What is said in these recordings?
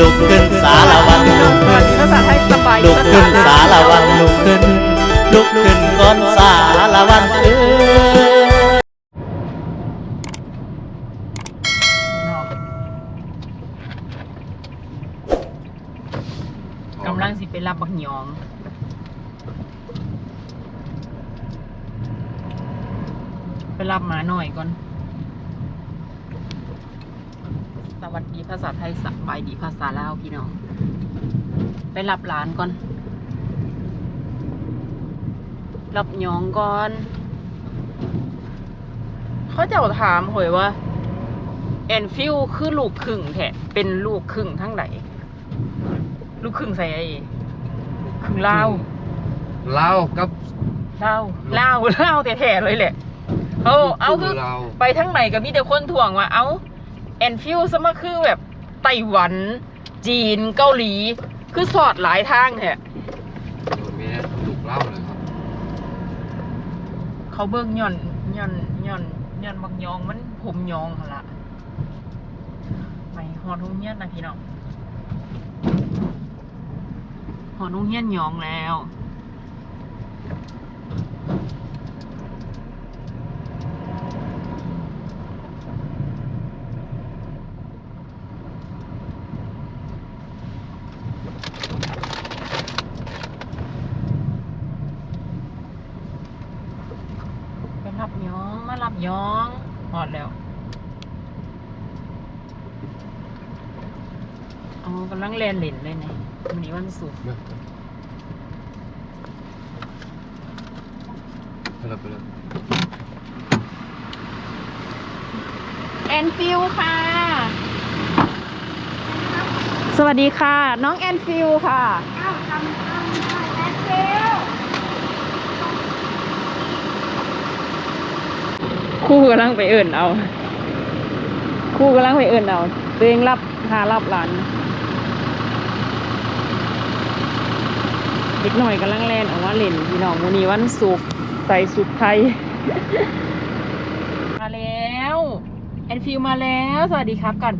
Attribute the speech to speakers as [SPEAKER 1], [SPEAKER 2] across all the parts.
[SPEAKER 1] ลุกขึ้นสารวันลุก
[SPEAKER 2] สวั
[SPEAKER 1] ขึ้
[SPEAKER 2] ส
[SPEAKER 1] น
[SPEAKER 2] ดีภาษาไทยสบาย
[SPEAKER 1] ลุกขึ้น
[SPEAKER 2] ภ
[SPEAKER 1] สารวันลุกขึ้น ลุกขึ้นก่อนสารวันเอ้ย
[SPEAKER 2] กำลังสิไปรับบักหยองไปรับหมาหน่อยก่อน สวัสดีภาษาไทยสบายดีภาษาลาวพี่น้องไปรับหลานก่อน รับหยองก่อน เขาเจะถามหวยว่า แอนฟิลคือลูกครึ่งแท้เป็นลูกครึ่งทั้งไหนลูกครึ่งใส่ไอ้ครึ่งลาว
[SPEAKER 3] เล่าวกับ
[SPEAKER 2] ลาวลาวลาวแท้ๆเลยแหละ เอาเอาคือ
[SPEAKER 3] เรา
[SPEAKER 2] ไปทั้งไหนก็มีแต่คนถ่วงว่าเอา แอนฟิลซะมาคือแบบไต้หวัน จีนเกาหลี คือสอดหลายทางแท้
[SPEAKER 3] มียลูกเล่าเลยครับ
[SPEAKER 2] เขาเบิ่งย่อนย่อนย่อนย่อนบักยองมันผมยองหั่นละไปหอดทุ่งเฮียนนะพี่น้องหอดทุ่งเฮียนยองแล้ว ไปรับย้องมารับ ย้องหอดแล้วเอากำลังแลนเล่นเลยเนี่ยวันนี้วันศุกร์
[SPEAKER 3] ไปเลยไปเลย
[SPEAKER 2] แอนฟิลค่ะ สวัสดีค่ะ น้องแอนฟิลค่ะ ครู่กำลังไปเอิ่นเอาครู่กำลังไปเอิ่นเอาตัวเองรับหารับหลานเด็กหน่อยกำลังแล่นออกมาเล่นพี่น้องวันนี้วันศุกร์ใส่สุดไทย มาแล้วแอนฟิลมาแล้ว สวัสดีครับก่อน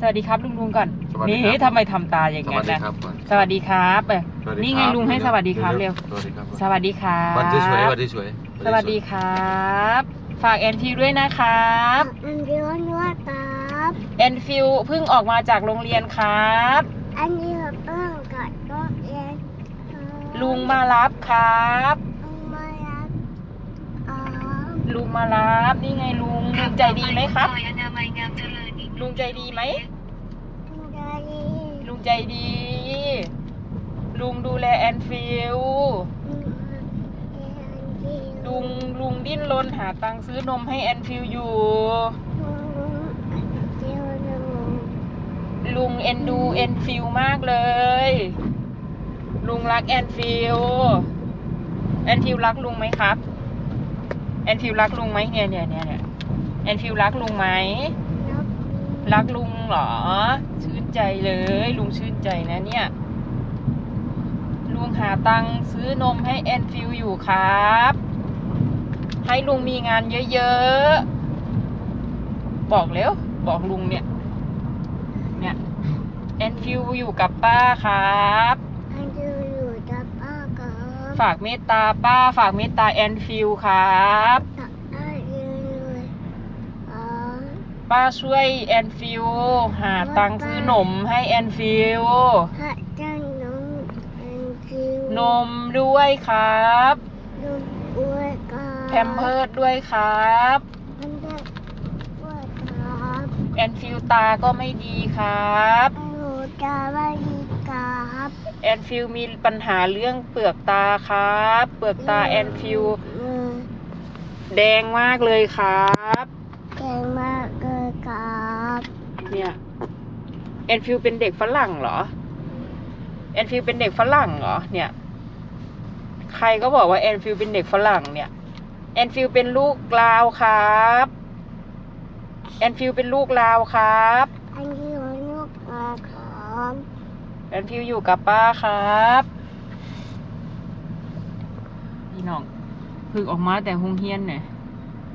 [SPEAKER 2] สวัสดีครับลุงลุงก่อนนี่ทำไมทำตาอย่าง
[SPEAKER 3] ส
[SPEAKER 2] นั้
[SPEAKER 3] วันสดี
[SPEAKER 2] นะ ครับ
[SPEAKER 3] ก่อน
[SPEAKER 2] สวัสดีครับเอ้ย
[SPEAKER 3] สวัสดี
[SPEAKER 2] นี่ไง
[SPEAKER 3] ครับ
[SPEAKER 2] ลุงให้สวัสดีครับเร็ว
[SPEAKER 3] สวัสดีครับ
[SPEAKER 2] สวัสดีครับ
[SPEAKER 3] วันที่สวยวันที่สวย
[SPEAKER 2] สวัสดีครับ ฝากแอนฟิลด้วยนะครับ
[SPEAKER 4] อันเดียวด้วยครับ
[SPEAKER 2] แอนฟิลเพิ่งออกมาจากโรงเรียนครับ
[SPEAKER 4] อันนี้เพิ่งกับตัวเองครับ
[SPEAKER 2] ลุงมารับครับ
[SPEAKER 4] ลุงมารับอ๋อ
[SPEAKER 2] ลุงมารับนี่ไงลุงลุงใจดีไหมครับลุงใจดีไหม
[SPEAKER 4] ลุงได้ดี
[SPEAKER 2] ลุงใจดี ลุงดูแลแอนฟิล
[SPEAKER 4] ลุง
[SPEAKER 2] ลุงดิ้นรนหาตังค์ซื้อนมให้แอนฟิลอยู่ ลุงเอ็นดูแอนฟิลมากเลย ลุงรักแอนฟิลแอนฟิลรักลุงไหมครับ แอนฟิลรักลุงไหมเนี่ยเนี่ยเนี่ยเนี่ยแอนฟิลรักลุงไหม
[SPEAKER 4] นับ
[SPEAKER 2] รักลุงเหรอ ชื่นใจเลย ลุงชื่นใจนะเนี่ย ลุงหาตังค์ซื้อนมให้แอนฟิลอยู่ครับ ให้ลุงมีงานเยอะๆ บอกเร็ว บอกลุงเนี่ย เนี่ยแอนฟิลอยู่กับป้าครับ
[SPEAKER 4] อันเดียวอยู่กับป้าครับ
[SPEAKER 2] ฝากเมตตาป้า ฝากเมตตาแอนฟิลครับ
[SPEAKER 4] อันเดียวอยู่อ๋อ
[SPEAKER 2] ป้าช่วยแอนฟิลหาตังค์ซื้อนมให้แอนฟิล
[SPEAKER 4] ถ้าจะน้องอันเดียวน
[SPEAKER 2] มด้วยครับ
[SPEAKER 4] ลุงอ้วยครับ
[SPEAKER 2] แพมเพิร์ดด้วยครับ
[SPEAKER 4] มันจะอ้วยครับ
[SPEAKER 2] แอนฟิลตาก็ไม่ดีครับ
[SPEAKER 4] หนูจะไม่ดีครับ
[SPEAKER 2] แอนฟิลมีปัญหาเรื่องเปลือกตาครับ เปลือกตาแอนฟิล
[SPEAKER 4] อืม
[SPEAKER 2] แดงมากเลยครับ
[SPEAKER 4] เก่งมากเลยครับ
[SPEAKER 2] เนี่ยแอนฟิลเป็นเด็กฝรั่งเหรอแอนฟิลเป็นเด็กฝรั่งเหรอเนี่ย ใครก็บอกว่าแอนฟิลเป็นเด็กฝรั่งเนี่ย แอนฟิลเป็นลูกลาวครับแอนฟิลเป็นลูกลาวครับ
[SPEAKER 4] อันนี้หัวลูกมาครับ
[SPEAKER 2] แอนฟิวอยู่กับป้าครับพี่น้องเพึ่งออกมาแต่หงเฮียนเนี่ย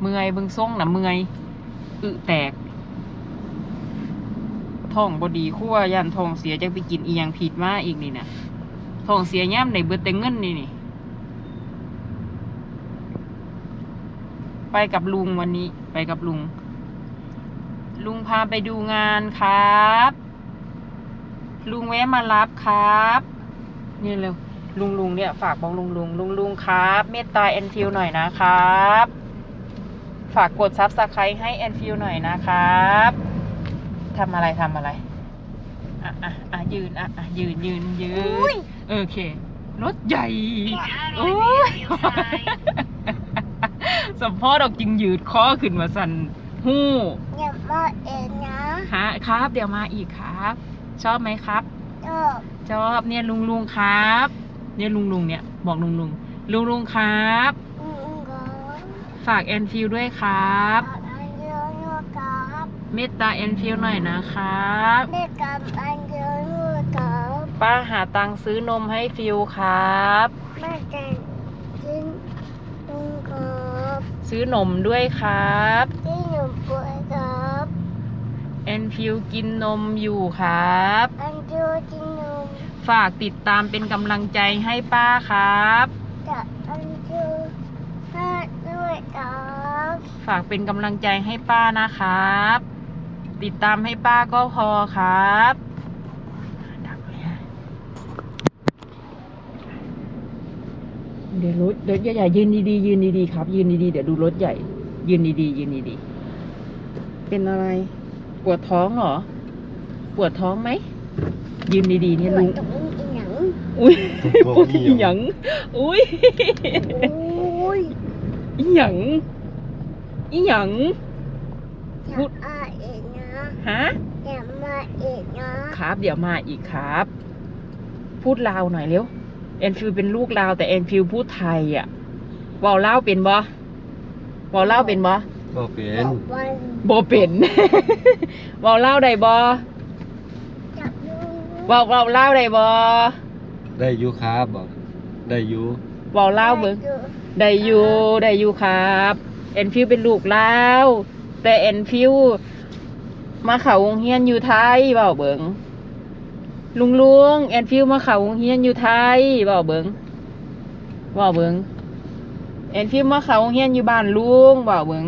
[SPEAKER 2] เมื่อยเบิ่งส่งนะเมื่อยอึแตกทท้องบดีคั่วยันท้องเสียจะไปกินอีหยังผิดมาอีกนี่นะท้องเสียย่ำในเบิดแต่เงินนี่นี่ ไปกับลุงวันนี้ ไปกับลุง ลุงพาไปดูงานครับ ลุงแวะมารับครับ นี่เร็วลุงลุงเนี่ยฝากบอกลุงลุงลุงลุงครับ เมตตาแอนฟิลหน่อยนะครับ ฝากกดซับสไครต์ให้แอนฟิลหน่อยนะครับทำอะไรทำอะไรอะอะอะยืนอะอะยืนยืนยืนโอเครถใหญ่โอ้ย สัมพ่อดอกจิงยืดคอขึ้นมาสั่นหู้
[SPEAKER 4] อย่ามาเองนะ
[SPEAKER 2] ฮะครับ เดี๋ยวมาอีกครับ ชอบไหมครับ
[SPEAKER 4] ชอบ
[SPEAKER 2] ชอบเนี่ยลุงลุงครับ เนี่ยลุงลุงเนี่ยบอกลุงลุงลุงลุงครับ
[SPEAKER 4] อืมก็
[SPEAKER 2] ฝากแอนฟิลด้วยครับ
[SPEAKER 4] อันเดียวนะครับ
[SPEAKER 2] เมตตาแอนฟิลหน่อยนะครับ
[SPEAKER 4] เด็กกับอันเดียวนะครับ
[SPEAKER 2] ป้าหาตังค์ซื้อนมให้ฟิลครับ
[SPEAKER 4] แม่จะกินนุ่งครับ
[SPEAKER 2] ซื้อนมด้วยครับ
[SPEAKER 4] ที่หนูป่วยครับ
[SPEAKER 2] แอนฟิลกินนมอยู่ครับ
[SPEAKER 4] อันเดียวกินนม
[SPEAKER 2] ฝากติดตามเป็นกำลังใจให้ป้าครับ
[SPEAKER 4] จะอันเดียวให้ด้วยครับ
[SPEAKER 2] ฝากเป็นกำลังใจให้ป้านะครับ ติดตามให้ป้าก็พอครับดับเลยฮะ เดี๋ยวรถรถใหญ่ๆยืนดีๆยืนดีๆครับ ยืนดีๆเดี๋ยวดูรถใหญ่ ยืนดีๆยืนดีๆเป็นอะไร ปวดท้องเหรอ ปวดท้องไหมยืนดีๆเนี่ยลุง
[SPEAKER 4] ตรงนี้อีหนัง
[SPEAKER 2] อุ้ยปวดอีหยังอุ้ย
[SPEAKER 4] โอ้ย
[SPEAKER 2] อีหยังอีหยัง
[SPEAKER 4] อย่ามาเองนะ
[SPEAKER 2] ฮะ
[SPEAKER 4] อย่ามาเองนะครับ
[SPEAKER 2] เดี๋ยวมาอีกครับ พูดลาวหน่อยเร็ว แอนฟิลเป็นลูกลาว แต่แอนฟิลพูดไทยอะเวอลลาวเป็นบ่เวอลลาวเป็นบ่
[SPEAKER 3] ก็เป็น
[SPEAKER 4] บอกวัน
[SPEAKER 2] บ่เป็นเวอลลาวได้บ่
[SPEAKER 4] จับลู
[SPEAKER 2] เวอลเวอลลาวได้บ่
[SPEAKER 3] ได้อยูครับบอกได้อยู
[SPEAKER 2] เวอลลาวเบิ่ง ได้อยู่ได้อยู่ครับแอนฟิลเป็นลูกลาวแต่แอนฟิลมาเข้าโรงเรียนอยู่ไทยเว้าเบิ่ง ลุงลุงแอนฟิลมาเข้าโรงเรียนอยู่ไทยเว้าเบิ่งเว้าเบิ่งแอนฟิลมาเข้าโรงเรียนอยู่บ้านลุงเว้าเบิ่ง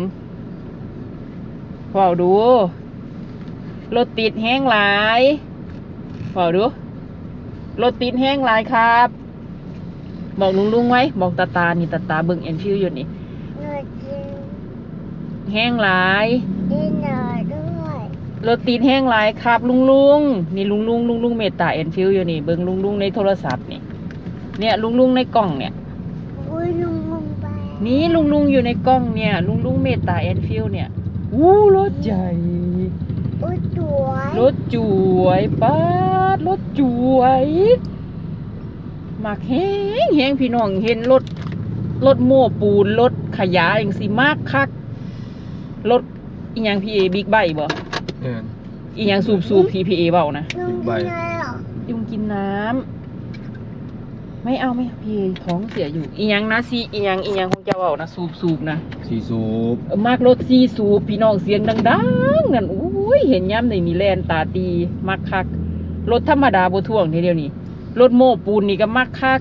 [SPEAKER 2] เว้าดูรถติดแห้งหลายเว้าดูรถติดแห้งหลายครับ บอกลุงลุงไว้บอกตาตานี่ตาตาเบิ่งแอนฟิลอยู่นี่
[SPEAKER 4] หนูกิน
[SPEAKER 2] แห้งหลาย รถติดแห้งหลายครับ ลุงลุงนี่ลุงลุงลุงลุงเมตตาแอนฟิลอยู่นี่ เบิ่งลุงลุงในโทรศัพท์นี่ เนี่ยลุงลุงในกล่องเนี่ย
[SPEAKER 4] อุ้ยลุงลงไป
[SPEAKER 2] นี่ลุงลุงอยู่ในกล้องเนี่ย ลุงลุงเมตตาแอนฟิลเนี่ยอู้รถใหญ่
[SPEAKER 4] อุ้ยสวย
[SPEAKER 2] รถจวยป้าดรถจวยมักแห้งแห้งพี่น้องเห็นรถรถโม้ปูนรถขยะอย่างสิมากคักรถอีหยังพีเอบิ๊กไบค์บ่
[SPEAKER 3] เอิน
[SPEAKER 2] อีหยังสูบสูบพีพีเอเบานะ
[SPEAKER 4] ลุง
[SPEAKER 3] ใบ
[SPEAKER 4] กินอะไรเหรอ
[SPEAKER 2] ยุงกินน้ำไม่เอาไม่เอาพีเอท้องเสียอยู่อีหยังนะซีอีหยังอีหยังของเจ้าเบานะสูบสูบนะ
[SPEAKER 3] สีสูบ
[SPEAKER 2] เออมากรถซีสูบพี่น้องเสียงดังๆนั่นอุ้ยเห็นย่ำในนี่แลนตาตีมักคักรถธรรมดาบ่ท่วงทีเดียวนี่รถโม้ปูนนี่ก็มักคัก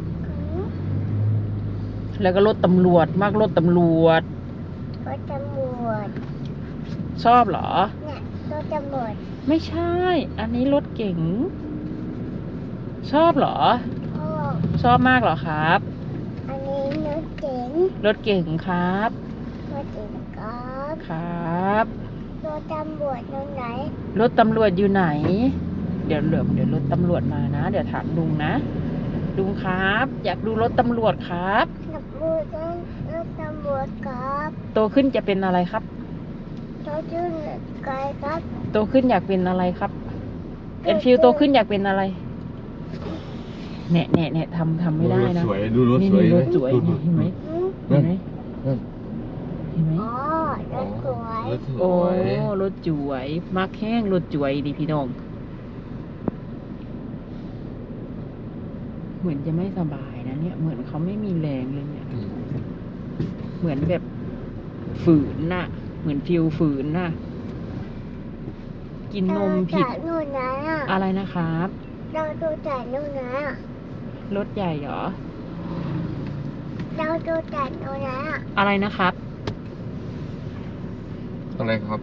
[SPEAKER 2] แล้วก็รถตำรวจมากรถตำรวจ
[SPEAKER 4] รถตำรวจ
[SPEAKER 2] ชอบเหรอ
[SPEAKER 4] เนี่ย รถตำรวจ
[SPEAKER 2] ไม่ใช่ อันนี้รถเก๋ง ชอบเหรอ
[SPEAKER 4] พ่อ
[SPEAKER 2] ชอบมากเหรอครับ
[SPEAKER 4] อันนี้รถเก๋ง
[SPEAKER 2] รถเก๋งครับ
[SPEAKER 4] รถเก๋งครับ
[SPEAKER 2] ครับ
[SPEAKER 4] รถตำรวจตรงไหน
[SPEAKER 2] รถตำรวจอยู่ไหน เดี๋ยวเดี๋ยวเดี๋ยวรถตำรวจมานะ เดี๋ยวถามลุงนะ ลุงครับ อยากดูรถตำรวจครับ
[SPEAKER 4] ตำรวจรถตำรวจครับ
[SPEAKER 2] โตขึ้นจะเป็นอะไรครับ
[SPEAKER 4] รถชื่อไกลครับ
[SPEAKER 2] โตขึ้นอยากเป็นอะไรครับเอ็นฟิลโตขึ้นอยากเป็นอะไรแน่แน่แน่ทำทำไม่ได้นะ
[SPEAKER 3] สวยดูรถ
[SPEAKER 2] นี่
[SPEAKER 3] สวย
[SPEAKER 2] นี่รถ
[SPEAKER 3] ไหม
[SPEAKER 2] สวย
[SPEAKER 3] ดู
[SPEAKER 2] นี่เห็นไหม
[SPEAKER 4] อืม
[SPEAKER 2] เห็นไหม
[SPEAKER 3] นั่น
[SPEAKER 2] เห็นไหม
[SPEAKER 4] อ๋อรถสวย
[SPEAKER 3] รถส
[SPEAKER 2] โอ้
[SPEAKER 3] วย
[SPEAKER 2] รถจวยมักแห้งรถจวยดิพี่น้อง เหมือนจะไม่สบายนะเนี่ย เหมือนเขาไม่มีแรงเลยเนี่ย
[SPEAKER 3] อืม
[SPEAKER 2] เหมือนแบบฝืนน่ะ เหมือนฟิลฝืนน่ะ กินนมผิด
[SPEAKER 4] เราดูจากนู่นนะ
[SPEAKER 2] อะไรนะครับ
[SPEAKER 4] เราดูจากนู่นนะ
[SPEAKER 2] รถใหญ่เหรอ
[SPEAKER 4] เราดูจากนู่นนะ
[SPEAKER 2] อะไรนะครับ
[SPEAKER 3] อะไรครับ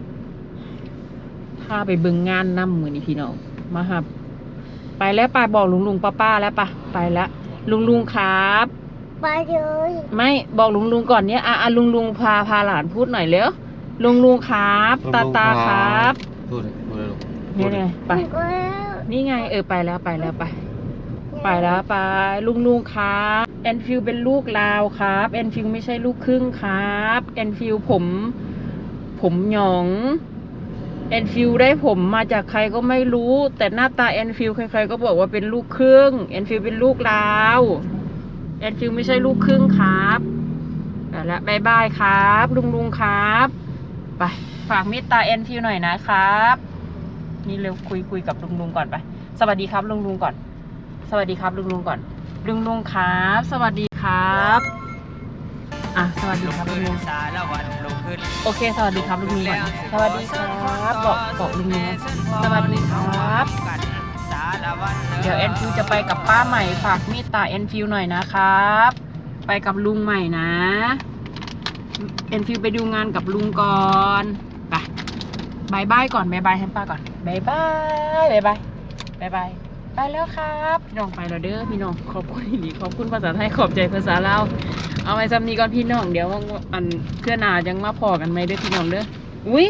[SPEAKER 2] พาไปเบึงงานน้ำมือนี่พี่น้อง มาครับ ไปแล้วไปบอกลุงลุงป้าป้าแล้วปะไปแล้วลุงลุงครับ
[SPEAKER 4] ไปเลย
[SPEAKER 2] ไม่บอกลุงลุงก่อนเนี้ยอะอะลุงลุงพาพาหลานพูดหน่อยเร็ว ลุงลุงครับ ตาตาครับ
[SPEAKER 3] พูดเลยพูดเลยลูก
[SPEAKER 2] นี่ไงไป
[SPEAKER 4] ไปแล้ว
[SPEAKER 2] นี่ไงเออไปแล้วไปแล้วไป ไปแล้วไป ลุงลุงครับแอนฟิลเป็นลูกลาวครับแอนฟิลไม่ใช่ลูกครึ่งครับแอนฟิลผม ผมหยองแอนฟิลได้ผมมาจากใครก็ไม่รู้ แต่หน้าตาแอนฟิลใครๆก็บอกว่าเป็นลูกครึ่งแอนฟิลเป็นลูกลาวแอนฟิลไม่ใช่ลูกครึ่งครับไปแล้วบายบายครับ ลุงลุงครับ ไป ฝากเมตตาแอนฟิลหน่อยนะครับ นี่เร็วคุยคุยกับลุงลุงก่อนไป สวัสดีครับลุงลุงก่อน สวัสดีครับลุงลุงก่อน ลุงลุงครับ สวัสดีครับ อะ สวัสดีครับลุงลุง
[SPEAKER 1] สารวันลุกขึ้น
[SPEAKER 2] โอเค สวัสดีครับลุงลุงก่อน สวัสดีครับ บอกบอกลุงลุงสวัสดีครับ เดี๋ยวแอนฟิวจะไปกับป้าใหม่ ฝากเมตตาแอนฟิวหน่อยนะครับ ไปกับลุงใหม่นะ เอ็นฟิวไปดูงานกับลุงก่อนไปบายบายก่อนบายบายแฮมป้าก่อนบายบายบายบายบายบายไปแล้วครับพี่น้องไปแล้วเด้อพี่น้องขอบคุณอีหลีขอบคุณภาษาไทยขอบใจภาษาลาวเอาไว้ซ้ำนี้ก่อนพี่น้องเดี๋ยวอันเพื่อนหนายังมาพอกันไหมเด้อพี่น้องเด้ออุ้ย